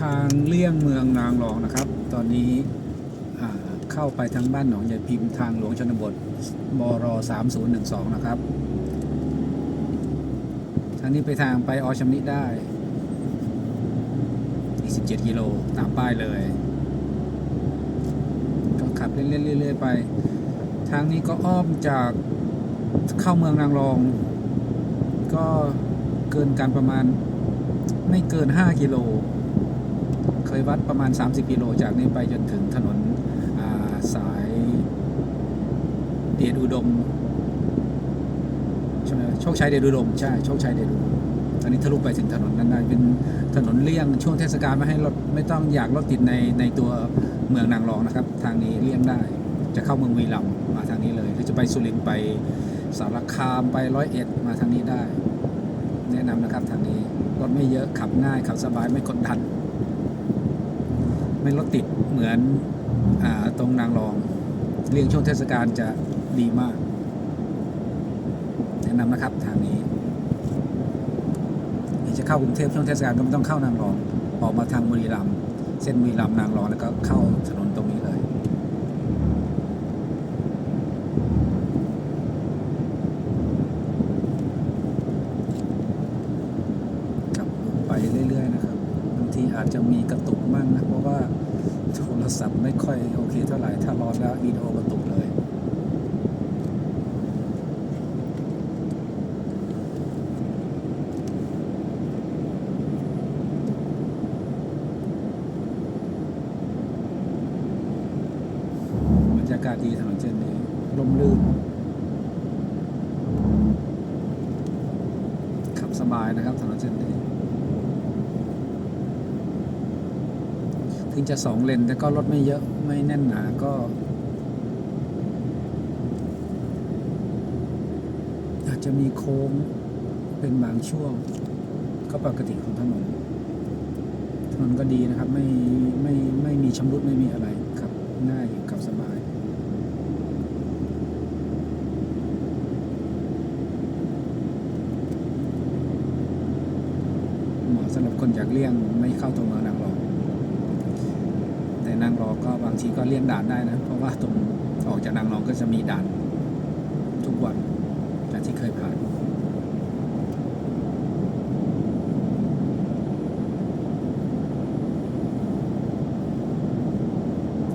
ทางเลี่ยงเมืองนางรองนะครับ ตอนนี้เข้าไปทางบ้านหนองใหญ่พิมพ์ทางหลวงชนบทบร3012 นะครับ ทางนี้ไปทางไปอชำนิได้อีก17กิโลตามป้ายเลย ก็ขับเล่นๆเรื่อยๆไป ทางนี้ก็อ้อมจากเข้าเมืองนางรอง ก็เกินการประมาณไม่เกิน 5 กิโล เคยวัดประมาณ 30 กิโลจากนี้ไปจนถึงถนนาสายเดชอุดมใช่ไหมโชคชัยเดชอุดมใช่โชคชัยเดชอุดมตอนนี้ทะลุไปถึงถนนนั้นได้เป็นถนนเลี่ยงช่วงเทศกาลไม่ให้รถไม่ต้องอยากรถติดในในตัวเมืองนางรองนะครับ ทางนี้เลี่ยงได้ จะเข้าเมืองวีรัมมาทางนี้เลยหรือจะไปสุรินทร์ไปสารคามไปร้อยเอ็ดมาทางนี้ได้ แนะนำนะครับทางนี้รถไม่เยอะขับง่ายขับสบายไม่กดดัน ไม่รถติดเหมือนอตรงนางรอง เลี่ยงช่วงเทศกาลจะดีมาก แนะนำนะครับทางนี้จะเข้ากรุงเทพช่วงเทศกาลก็ไม่ต้องเข้านางรอง ออกมาทางบุรีรัมย์เส้นบุรีรัมย์นางรองแล้วก็เข้าถนนตรงนี้เลย ขับไปเรื่อยๆนะครับบางทีอาจจะมีกระตุกมั่งนะเพราะว่าโทรศัพท์ ไม่ค่อยโอเคเท่าไหร่ ถ้าร้อนแล้ววิดีโอกระตุกเลย บรรยากาศดีถนนเส้นนี้ร่มรื่น ขับสบายนะครับถนนเส้นนี้ ถึงจะสองเลน แต่ก็รถไม่เยอะไม่แน่นหนาก็ อาจจะมีโค้งเป็นบางช่วง ก็ปกติของถนนถนนก็ดีนะครับ ไม่ไม่ไม่มีชำรุดไม่มีอะไรขับง่ายอยู่ขับสบายเหมาะสำหรับคนอยากเลี่ยงไม่เข้าตัวเมืองนางรอง นางรองก็บางทีก็เลี่ยงด่านได้นะ เพราะว่าตรงออกจากนางรองก็จะมีด่านทุกวันจากที่เคยผ่าน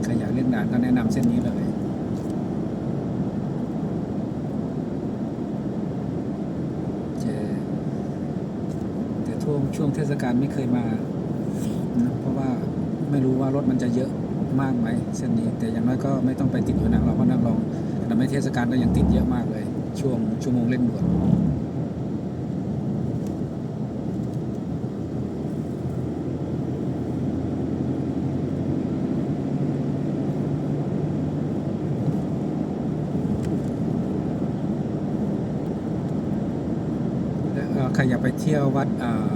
ใครอยากเลี่ยงด่านก็แนะนำเส้นนี้เลยเจอแต่ช่งช่วงเทศกาลไม่เคยมานะเพราะว่า ไม่รู้ว่ารถมันจะเยอะมากไหมเส้นนี้ แต่อย่างน้อยก็ไม่ต้องไปติดอยู่นางรองเพราะนางรองแต่ไม่เทศกาลก็ยังติดเยอะมากเลย ช่วงชั่วโมงเร่งด่วนแล้วใครอยากไปเที่ยววัดอ่า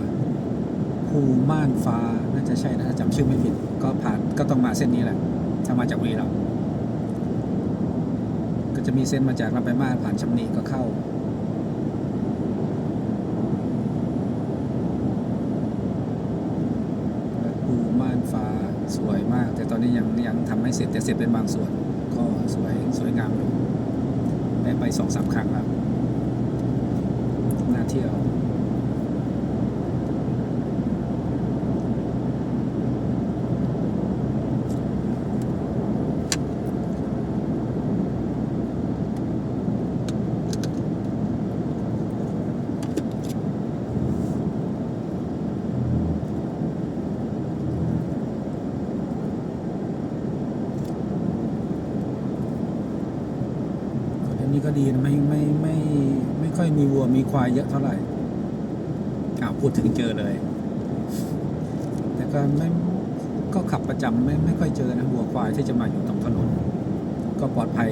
ภูม่านฟ้า น่าจะใช่นะถ้าจำชื่อไม่ผิด ก็ผ่านก็ต้องมาเส้นนี้แหละถ้ามาจากบุรีรัมย์ก็จะมีเส้นมาจากลำไปมาผ่านชำนีก็เข้าภูม่านฟ้าสวยมาก แต่ตอนนี้ยังยังทำไม่เสร็จแต่เสร็จเป็นบางส่วน ก็สวยสวยงามอยู่ได้ไปสองสามครั้งแล้วน่าเที่ยว ดีนะไม่ไม่ไม่ไม่ค่อยมีวัวมีควายเยอะเท่าไหร่อ้าวพูดถึงเจอเลย แต่ก็ไม่ก็ขับประจำไม่ไม่ค่อยเจอนะวัวควายที่จะมาอยู่ตรงถนน ก็ปลอดภัย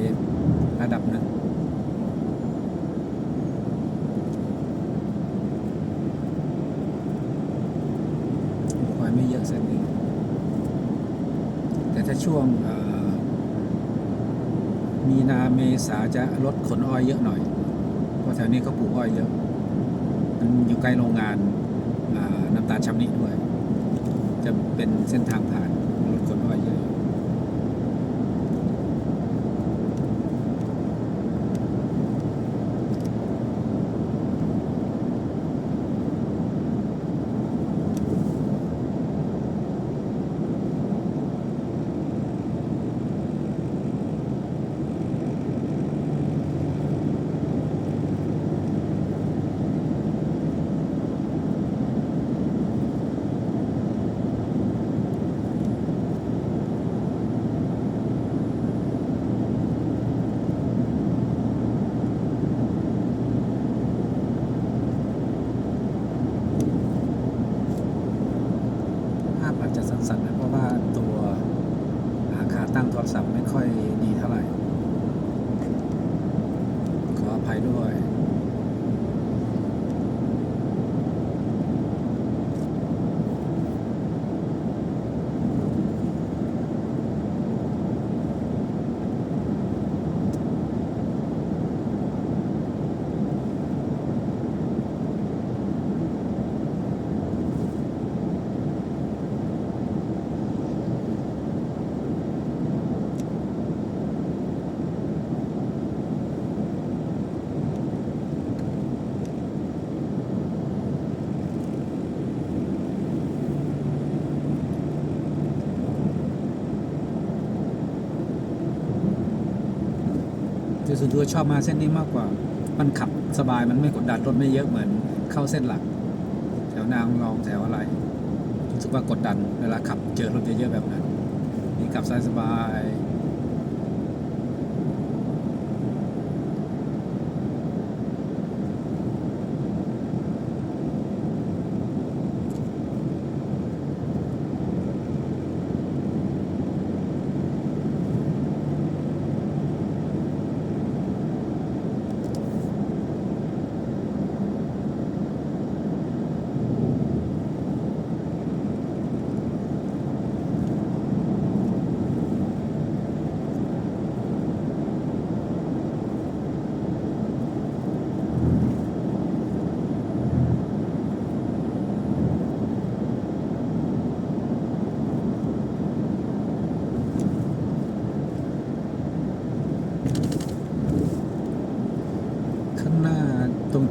ระดับหนึ่งวัวควายไม่เยอะเส้นนี้แต่ถ้าช่วงเอ่อ มีนาเมษาจะลดขนอ้อยเยอะหน่อย เพราะแถวนี้เขาปลูกอ้อยเยอะมันอยู่ใกล้โรงงานน้ำตาลชำนิด้วย จะเป็นเส้นทางผ่านรถขนอ้อยเยอะ ภาพอาจจะสั่นๆนะเพราะว่าตัวอาขาตั้งโทรศัพท์ไม่ค่อยดีเท่าไหร่ ขออภัยด้วย คือ ส่วนตัวชอบมาเส้นนี้มากกว่า มันขับสบายมันไม่กดดันรถไม่เยอะเหมือนเข้าเส้นหลัก แถวนางรองแถวอะไรรู้สึกว่ากดดันเวลาขับเจอรถเยอะๆแบบนั้นนี่ขับสายสบาย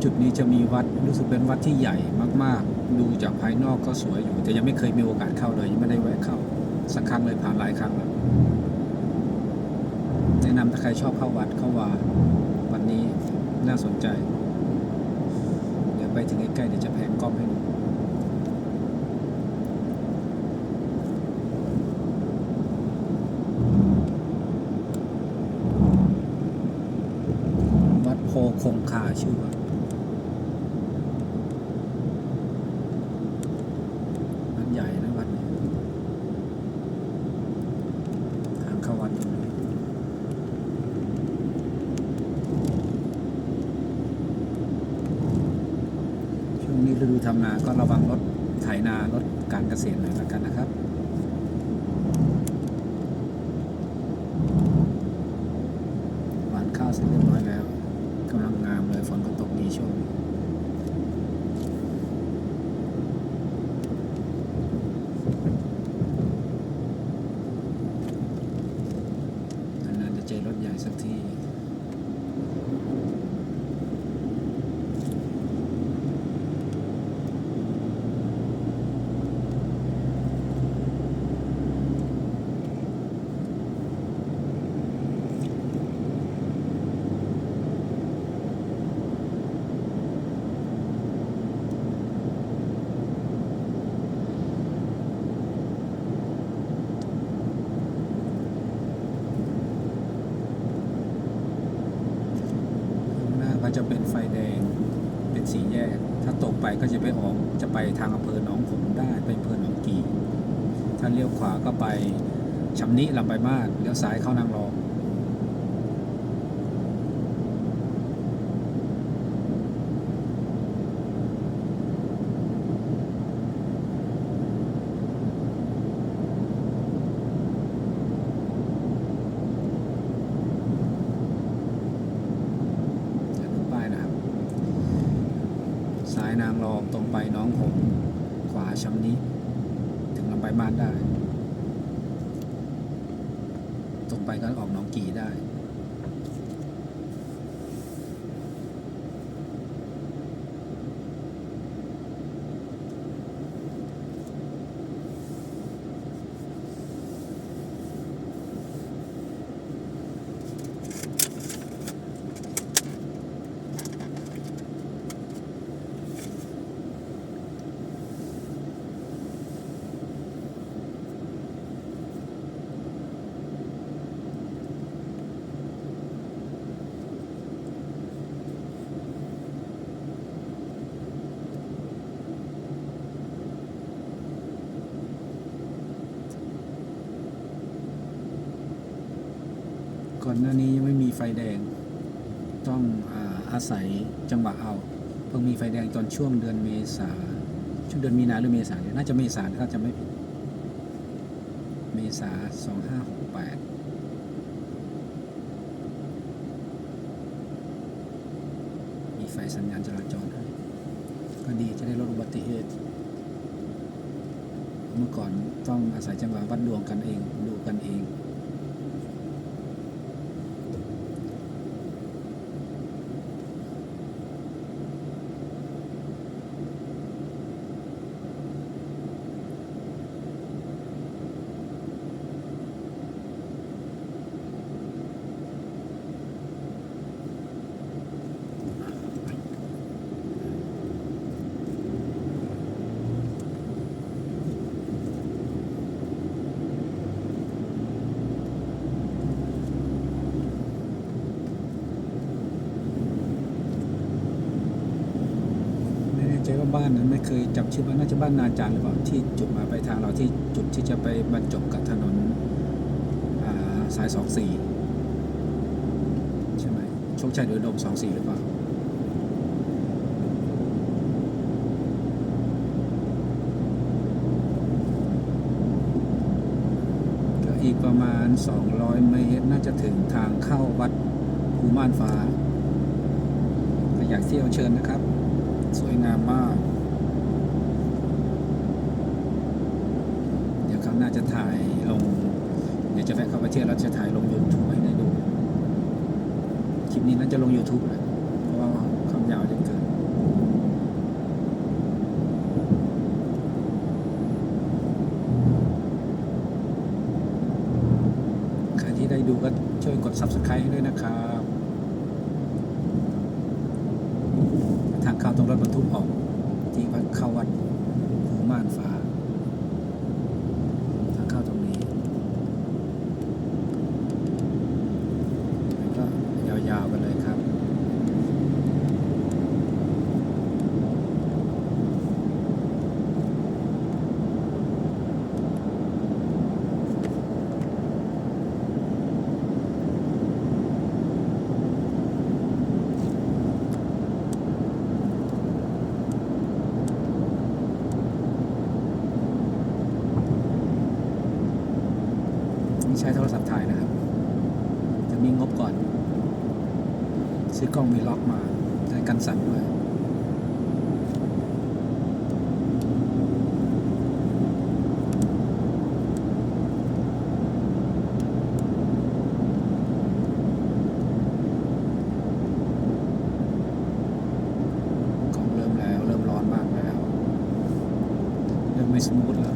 จุดนี้จะมีวัดรู้สึกเป็นวัดที่ใหญ่มาก ๆ ดูจากภายนอกก็สวยอยู่ แต่ยังไม่เคยมีโอกาสเข้าเลยยังไม่ได้แวะเข้า สักครั้งเลยผ่านหลายครั้งแล้วแนะนำถ้าใครชอบเข้าวัดเข้าว่าวันนี้น่าสนใจ เดี๋ยวไปถึงใกล้ๆเดี๋ยวจะแพนกล้องให้ดูวัดโพคงคาชื่อว่าายนะวัดนี้ทางเข้าวัดช่วงนี้ฤดูทำนาก็ระวังรถไถนารถการเกษตรหน่อยละกันนะครับ หวานข้าวเสร็จเรียบร้อยแล้วกำลังงามเลยฝนก็ตกดีช่วงนี้นานๆจะเจอรถใหญ่สักที ข้างหน้าก็จะเป็นไฟแดง เป็นสีแยก ถ้าต ก็จะไปออกจะไปทางอำเภอหนองขมได้ไปอำเภอหนองกี่ถ้าเลี้ยวขวาก็ไปชำนิลำไปมากเลี้ยวซ้ายเข้านางรอง จะดูป้ายนะครับ ซ้ายนางร องตรงไปหน้องหงส์ขวาชำนี้ ถึงลำไปบ้านได้ ตรงไปก็ออกหนองกี่ได้ ก่ อนหน้านี้ยังไม่มีไฟแดง ต้องอาอาศัยจังหวะเอา เพิ่งมีไฟแดงตอนช่วงเดือนเมษาช่วงเดือนมีนาหรือเมษาเนี่ยน่าจะเมษาถ้าจะไม่ผิดเมษาสองห้าหกแปดมีไฟสัญญาณจราจรให้ก็ดีจะได้ลดอุบัติเหตุ เมื่อก่อนต้องอาศัยจังหวะวัดดวงกันเอง ดูกันเอง ไม่แน่ใจว่าบ้านนั้นไม่ เคยจำชื่อบ้านน่าจะบ้านนาจารย์หรือเปล่าที่จุดมายปทางเราที่จุดที่จะไปบรรจบกับถนนาสายสองสี่ใช่ไหมโชคชัยหรืออุดมสองสี่หรือเปล่าก็อีกประมาณ 200 เมตร น่าจะถึงทางเข้าวัดภูม่านฟ้าถ้าอยากเที่ยวเชิญนะครับ สวยงามมาก เดี๋ยวครั้งหน้าจะ ถ่ายลง เดี๋ยวจะแวะเข้าไปเที่ยวแล้วจะถ่ายลง YouTube ให้ได้ดู คลิปนี้น่าจะลง YouTube แหละเพราะว่าคำยาวจะเกินใครที่ได้ดูก็ช่วยกด Subscribe ให้ด้วยนะครับทางเข้าตรงรถบรรทุกออก ที่วัดเข้าวัดภูม่านฟ้า ทางเข้าตรงนี้แล้วก็ยาวๆกันเลยครับ นี่ใช้โทรศัพท์ถ่ายนะครับ จะมีงบก่อน ซื้อกล้องมีล็อกมาใช้กันสั่นด้วย ก